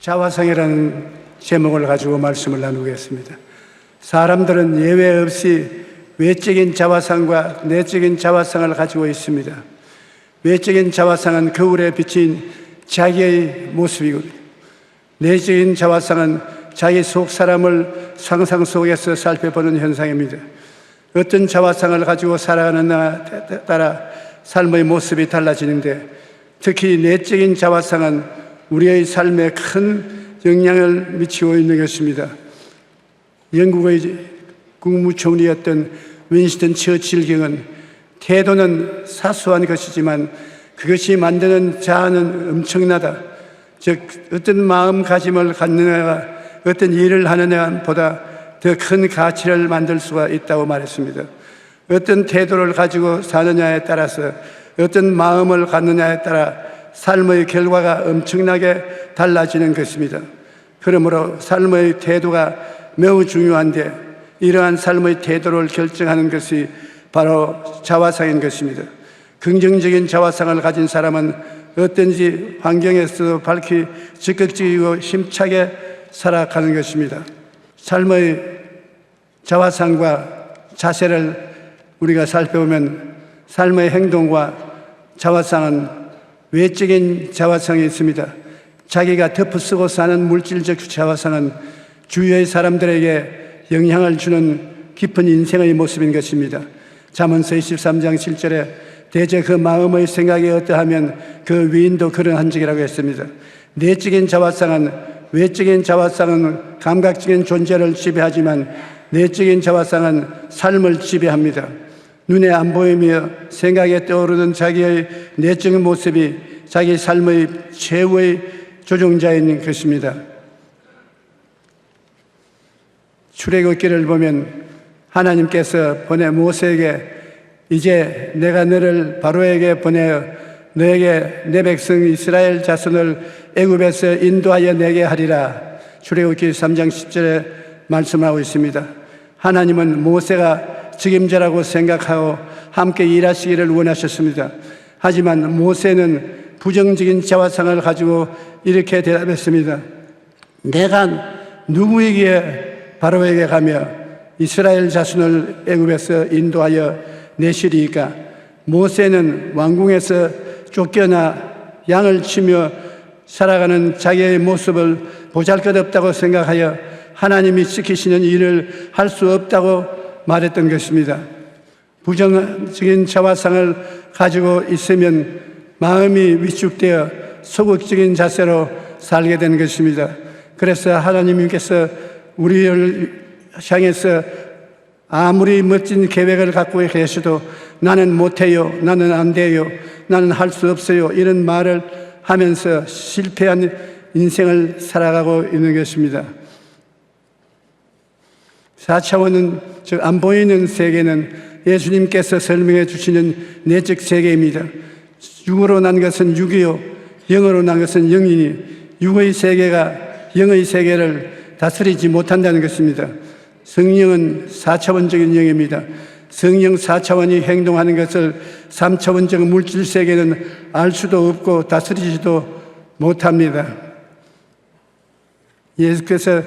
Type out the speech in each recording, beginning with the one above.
자화상이라는 제목을 가지고 말씀을 나누겠습니다. 사람들은 예외 없이 외적인 자화상과 내적인 자화상을 가지고 있습니다. 외적인 자화상은 거울에 비친 자기의 모습이고 내적인 자화상은 자기 속 사람을 상상 속에서 살펴보는 현상입니다. 어떤 자화상을 가지고 살아가느냐에 따라 삶의 모습이 달라지는데 특히 내적인 자화상은 우리의 삶에 큰 영향을 미치고 있는 것입니다. 영국의 국무총리였던 윈스턴 처칠 경은 태도는 사소한 것이지만 그것이 만드는 자아는 엄청나다. 즉 어떤 마음가짐을 갖느냐가 어떤 일을 하느냐보다 더 큰 가치를 만들 수가 있다고 말했습니다. 어떤 태도를 가지고 사느냐에 따라서 어떤 마음을 갖느냐에 따라 삶의 결과가 엄청나게 달라지는 것입니다. 그러므로 삶의 태도가 매우 중요한데 이러한 삶의 태도를 결정하는 것이 바로 자화상인 것입니다. 긍정적인 자화상을 가진 사람은 어떤지 환경에서 밝히 적극적이고 힘차게 살아가는 것입니다. 삶의 자화상과 자세를 우리가 살펴보면 삶의 행동과 자화상은 외적인 자화상이 있습니다. 자기가 덮어쓰고 사는 물질적 자화상은 주위의 사람들에게 영향을 주는 깊은 인생의 모습인 것입니다. 잠언서 23장 7절에 대저 그 마음의 생각이 어떠하면 그 위인도 그러한 적이라고 했습니다. 내적인 자화상은 외적인 자화상은 감각적인 존재를 지배하지만 내적인 자화상은 삶을 지배합니다. 눈에 안 보이며 생각에 떠오르는 자기의 내적인 모습이 자기 삶의 최후의 조종자인 것입니다. 출애굽기를 보면 하나님께서 보내 모세에게 이제 내가 너를 바로에게 보내어 너에게 내 백성 이스라엘 자손을 애굽에서 인도하여 내게 하리라. 출애굽기 3장 10절에 말씀하고 있습니다. 하나님은 모세가 책임자라고 생각하고 함께 일하시기를 원하셨습니다. 하지만 모세는 부정적인 자화상을 가지고 이렇게 대답했습니다. 내가 누구에게 바로에게 가며 이스라엘 자손을 애굽에서 인도하여 내시리까 모세는 왕궁에서 쫓겨나 양을 치며 살아가는 자기의 모습을 보잘것없다고 생각하여 하나님이 시키시는 일을 할 수 없다고 말했던 것입니다. 부정적인 자화상을 가지고 있으면 마음이 위축되어 소극적인 자세로 살게 되는 것입니다. 그래서 하나님께서 우리를 향해서 아무리 멋진 계획을 갖고 계셔도 나는 못해요. 나는 안 돼요. 나는 할 수 없어요. 이런 말을 하면서 실패한 인생을 살아가고 있는 것입니다. 4차원은 즉 안 보이는 세계는 예수님께서 설명해 주시는 내적 세계입니다. 육으로 난 것은 육이요, 영으로 난 것은 영이니 육의 세계가 영의 세계를 다스리지 못한다는 것입니다. 성령은 4차원적인 영입니다. 성령 4차원이 행동하는 것을 3차원적 물질 세계는 알 수도 없고 다스리지도 못합니다. 예수께서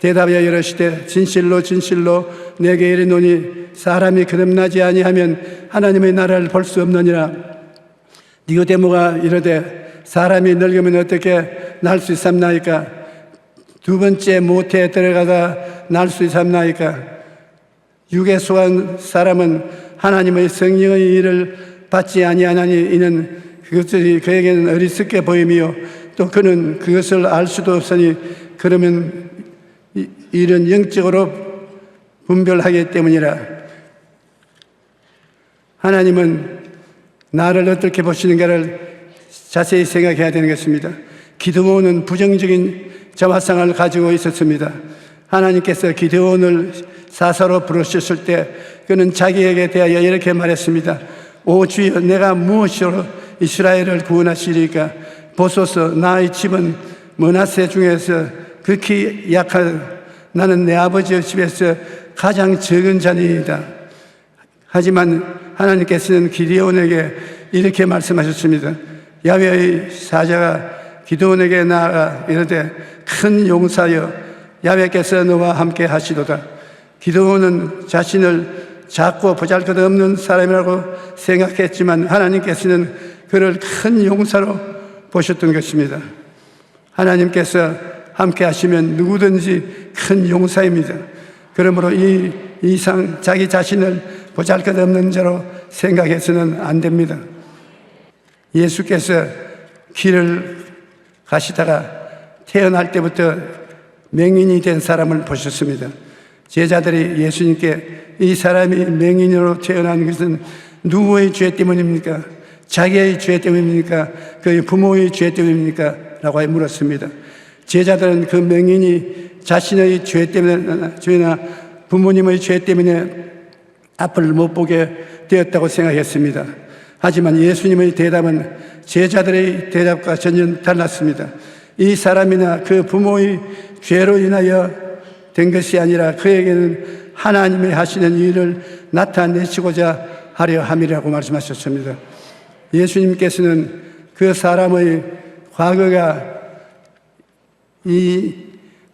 대답하여 이르시되 진실로 진실로 내게 이르노니 사람이 거듭나지 아니하면 하나님의 나라를 볼 수 없느니라. 니고데모가 이르되 사람이 늙으면 어떻게 날 수 있삼나이까? 두 번째 모태에 들어가다 날 수 있삼나이까? 육에 속한 사람은 하나님의 성령의 일을 받지 아니하나니 이는 그것들이 그에게는 어리석게 보이며 또 그는 그것을 알 수도 없으니 그러면 이런 영적으로 분별하기 때문이라. 하나님은 나를 어떻게 보시는가를 자세히 생각해야 되는 것입니다. 기드몬은 부정적인 자화상을 가지고 있었습니다. 하나님께서 기드온을 사사로 부르셨을 때 그는 자기에게 대하여 이렇게 말했습니다. 오 주여 내가 무엇으로 이스라엘을 구원하시리까 보소서 나의 집은 머나세 중에서 극히 약한 나는 내 아버지의 집에서 가장 적은 자니이다. 하지만 하나님께서는 기디온에게 이렇게 말씀하셨습니다. 야외의 사자가 기도원에게 나아가 이르되 큰 용사여 야외께서 너와 함께 하시도다. 기도원은 자신을 작고 보잘것없는 사람이라고 생각했지만 하나님께서는 그를 큰 용사로 보셨던 것입니다. 하나님께서 함께 하시면 누구든지 큰 용사입니다. 그러므로 이 이상 자기 자신을 보잘 것 없는 자로 생각해서는 안 됩니다. 예수께서 길을 가시다가 태어날 때부터 맹인이 된 사람을 보셨습니다. 제자들이 예수님께 이 사람이 맹인으로 태어난 것은 누구의 죄 때문입니까? 자기의 죄 때문입니까? 그의 부모의 죄 때문입니까? 라고 물었습니다. 제자들은 그 맹인이 자신의 죄 때문에, 죄나 부모님의 죄 때문에 앞을 못 보게 되었다고 생각했습니다. 하지만 예수님의 대답은 제자들의 대답과 전혀 달랐습니다. 이 사람이나 그 부모의 죄로 인하여 된 것이 아니라 그에게는 하나님이 하시는 일을 나타내시고자 하려 함이라고 말씀하셨습니다. 예수님께서는 그 사람의 과거가 이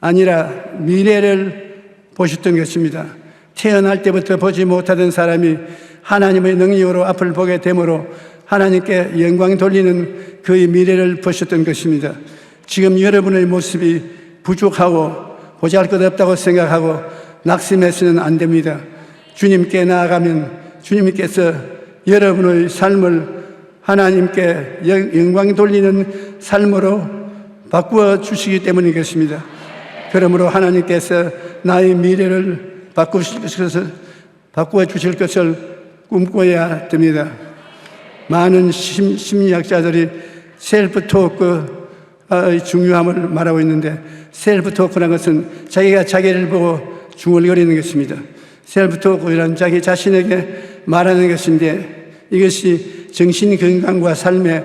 아니라 미래를 보셨던 것입니다. 태어날 때부터 보지 못하던 사람이 하나님의 능력으로 앞을 보게 되므로 하나님께 영광 돌리는 그의 미래를 보셨던 것입니다. 지금 여러분의 모습이 부족하고 보잘 것 없다고 생각하고 낙심해서는 안 됩니다. 주님께 나아가면 주님께서 여러분의 삶을 하나님께 영광 돌리는 삶으로 바꾸어 주시기 때문이겠습니다. 그러므로 하나님께서 나의 미래를 바꾸실 것을, 바꾸어 주실 것을 꿈꿔야 됩니다. 많은 심, 심리학자들이 셀프 토크의 중요함을 말하고 있는데 셀프 토크라는 것은 자기가 자기를 보고 중얼거리는 것입니다. 셀프 토크란 자기 자신에게 말하는 것인데 이것이 정신 건강과 삶에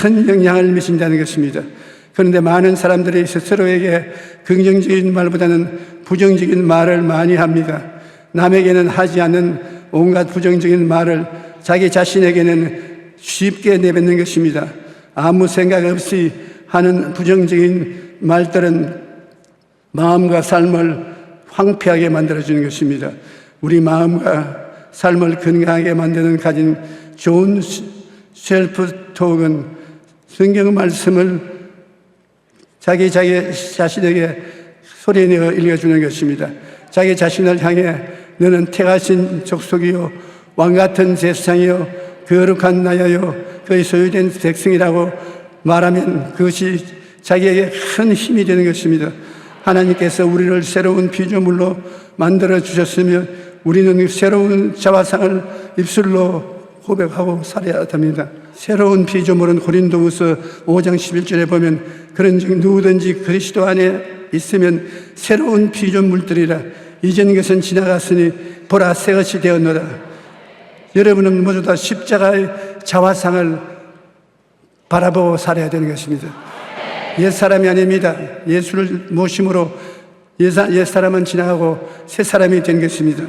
큰 영향을 미친다는 것입니다. 그런데 많은 사람들이 스스로에게 긍정적인 말보다는 부정적인 말을 많이 합니다. 남에게는 하지 않는 온갖 부정적인 말을 자기 자신에게는 쉽게 내뱉는 것입니다. 아무 생각 없이 하는 부정적인 말들은 마음과 삶을 황폐하게 만들어주는 것입니다. 우리 마음과 삶을 건강하게 만드는 가진 좋은 셀프 톡은 성경 말씀을 자기 자기 자신에게 소리내어 읽어주는 것입니다. 자기 자신을 향해 너는 태가신 족속이요 왕 같은 세상이요 거룩한 나여요 그의 소유된 백성이라고 말하면 그것이 자기에게 큰 힘이 되는 것입니다. 하나님께서 우리를 새로운 피조물로 만들어 주셨으며 우리는 새로운 자화상을 입술로 고백하고 살아야 됩니다. 새로운 피조물은 고린도후서 5장 11절에 보면 그런즉 누구든지 그리스도 안에 있으면 새로운 피조물들이라 이전 것은 지나갔으니 보라 새 것이 되었노라. 여러분은 모두 다 십자가의 자화상을 바라보고 살아야 되는 것입니다. 옛 사람이 아닙니다. 예수를 모심으로 옛 사람은 지나가고 새 사람이 된 것입니다.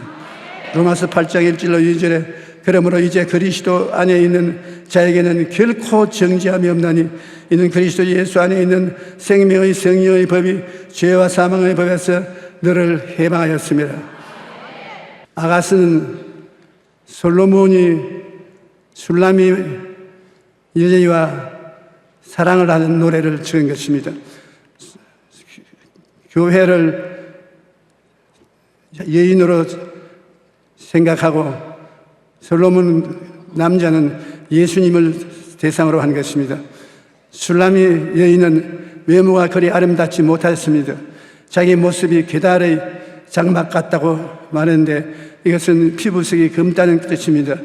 로마서 8장 1절로 2절에 그러므로 이제 그리스도 안에 있는 자에게는 결코 정지함이 없나니 이는 그리스도 예수 안에 있는 생명의 성령의 법이 죄와 사망의 법에서 너를 해방하였습니다. 아가스는 솔로몬이 술람이 여자와 사랑을 하는 노래를 지은 것입니다. 교회를 여인으로 생각하고 솔로몬 남자는 예수님을 대상으로 한 것입니다. 술람이 여인은 외모가 그리 아름답지 못했습니다. 자기 모습이 계달의 장막 같다고 말했는데 이것은 피부색이 검다는 뜻입니다.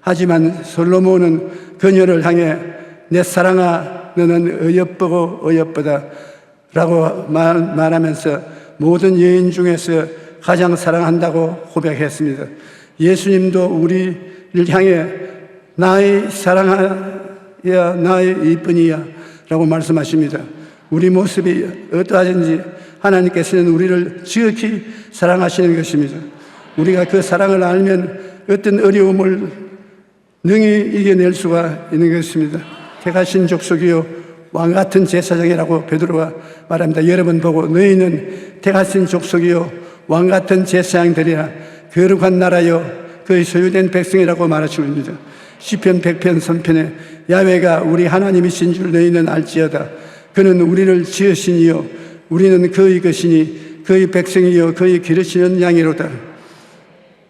하지만 솔로몬은 그녀를 향해 내 사랑아 너는 어여쁘고 어여쁘다 라고 말, 말하면서 모든 여인 중에서 가장 사랑한다고 고백했습니다. 예수님도 우리를 향해 나의 사랑하야 나의 이쁜이야 라고 말씀하십니다. 우리 모습이 어떠하든지 하나님께서는 우리를 지극히 사랑하시는 것입니다. 우리가 그 사랑을 알면 어떤 어려움을 능히 이겨낼 수가 있는 것입니다. 택하신 족속이요 왕 같은 제사장이라고 베드로가 말합니다. 여러분 보고 너희는 대가신 족속이요 왕 같은 제사장들이라 거룩한 나라요 그의 소유된 백성이라고 말하십니다. 시편 100편 선편에 야훼가 우리 하나님이신 줄 너희는 알지어다. 그는 우리를 지으시니요 우리는 그의 것이니 그의 백성이요 그의 기르시는 양이로다.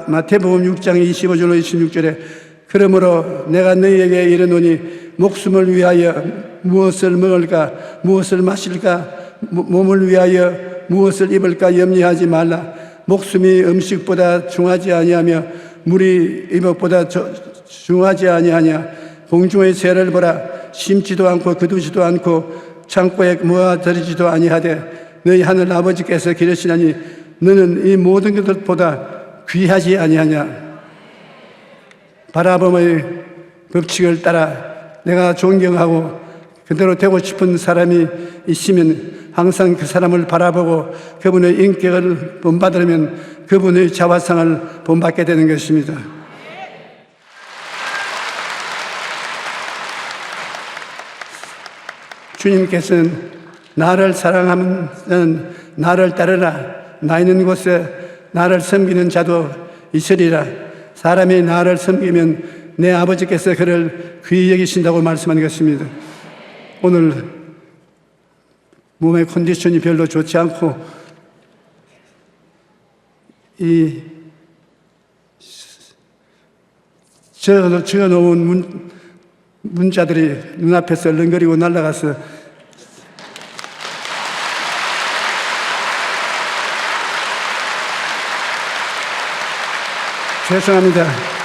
마태복음 6장 25절로 26절에 그러므로 내가 너희에게 이르노니 목숨을 위하여 무엇을 먹을까 무엇을 마실까 모- 몸을 위하여 무엇을 입을까 염려하지 말라 목숨이 음식보다 중하지 아니하며 물이 이목보다 저- 중하지 아니하냐? 공중의 새를 보라. 심지도 않고 거두지도 않고 창고에 모아들이지도 아니하되 너희 하늘 아버지께서 기르시나니 너는 이 모든 것들보다 귀하지 아니하냐? 바라봄의 법칙을 따라 내가 존경하고 그대로 되고 싶은 사람이 있으면 항상 그 사람을 바라보고 그분의 인격을 본받으면 그분의 자화상을 본받게 되는 것입니다. 주님께서는 나를 사랑하면 나를 따르라. 나 있는 곳에 나를 섬기는 자도 있으리라. 사람이 나를 섬기면 내 아버지께서 그를 귀히 여기신다고 말씀한 것입니다. 오늘 몸의 컨디션이 별로 좋지 않고 이 저, 저 놓은 문, 문자들이 눈앞에서 얼렁거리고 날아가서 죄송합니다.